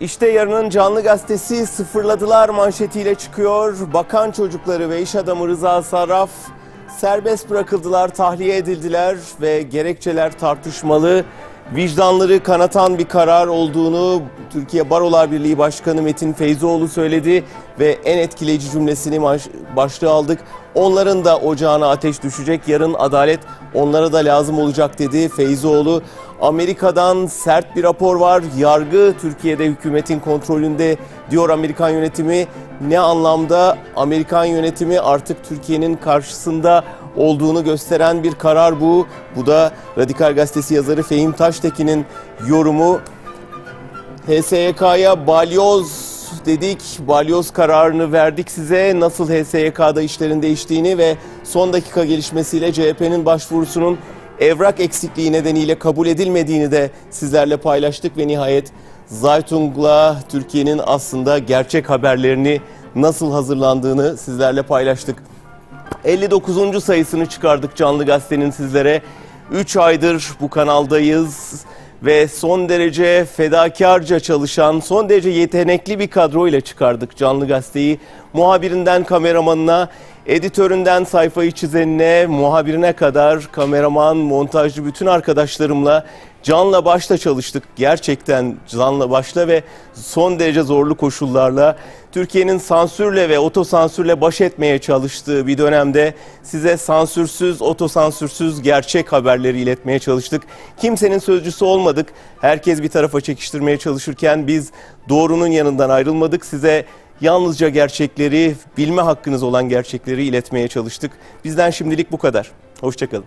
İşte yarının canlı gazetesi sıfırladılar manşetiyle çıkıyor. Bakan çocukları ve iş adamı Rıza Sarraf serbest bırakıldılar, tahliye edildiler ve gerekçeler tartışmalı. Vicdanları kanatan bir karar olduğunu Türkiye Barolar Birliği Başkanı Metin Feyzoğlu söyledi ve en etkileyici cümlesini baş- başlığa aldık. Onların da ocağına ateş düşecek. Yarın adalet onlara da lazım olacak dedi Feyzoğlu. Amerika'dan sert bir rapor var. Yargı Türkiye'de hükümetin kontrolünde diyor Amerikan yönetimi. Ne anlamda Amerikan yönetimi artık Türkiye'nin karşısında olduğunu gösteren bir karar bu. Bu da Radikal Gazetesi yazarı Fehim Taştekin'in yorumu. HSYK'ya balyoz dedik. Balyoz kararını verdik size. Nasıl HSYK'da işlerin değiştiğini ve son dakika gelişmesiyle CHP'nin başvurusunun evrak eksikliği nedeniyle kabul edilmediğini de sizlerle paylaştık ve nihayet Zaytung'la Türkiye'nin aslında gerçek haberlerini nasıl hazırlandığını sizlerle paylaştık. 59. sayısını çıkardık Canlı Gazete'nin sizlere. 3 aydır bu kanaldayız ve son derece fedakarca çalışan, son derece yetenekli bir kadroyla çıkardık Canlı Gazete'yi. Muhabirinden kameramanına, editöründen sayfayı çizenine, muhabirine kadar kameraman, montajcı bütün arkadaşlarımla canla başla çalıştık. Gerçekten canla başla ve son derece zorlu koşullarla Türkiye'nin sansürle ve otosansürle baş etmeye çalıştığı bir dönemde size sansürsüz, otosansürsüz gerçek haberleri iletmeye çalıştık. Kimsenin sözcüsü olmadık. Herkes bir tarafa çekiştirmeye çalışırken biz doğrunun yanından ayrılmadık. Size yalnızca gerçekleri, bilme hakkınız olan gerçekleri iletmeye çalıştık. Bizden şimdilik bu kadar. Hoşçakalın.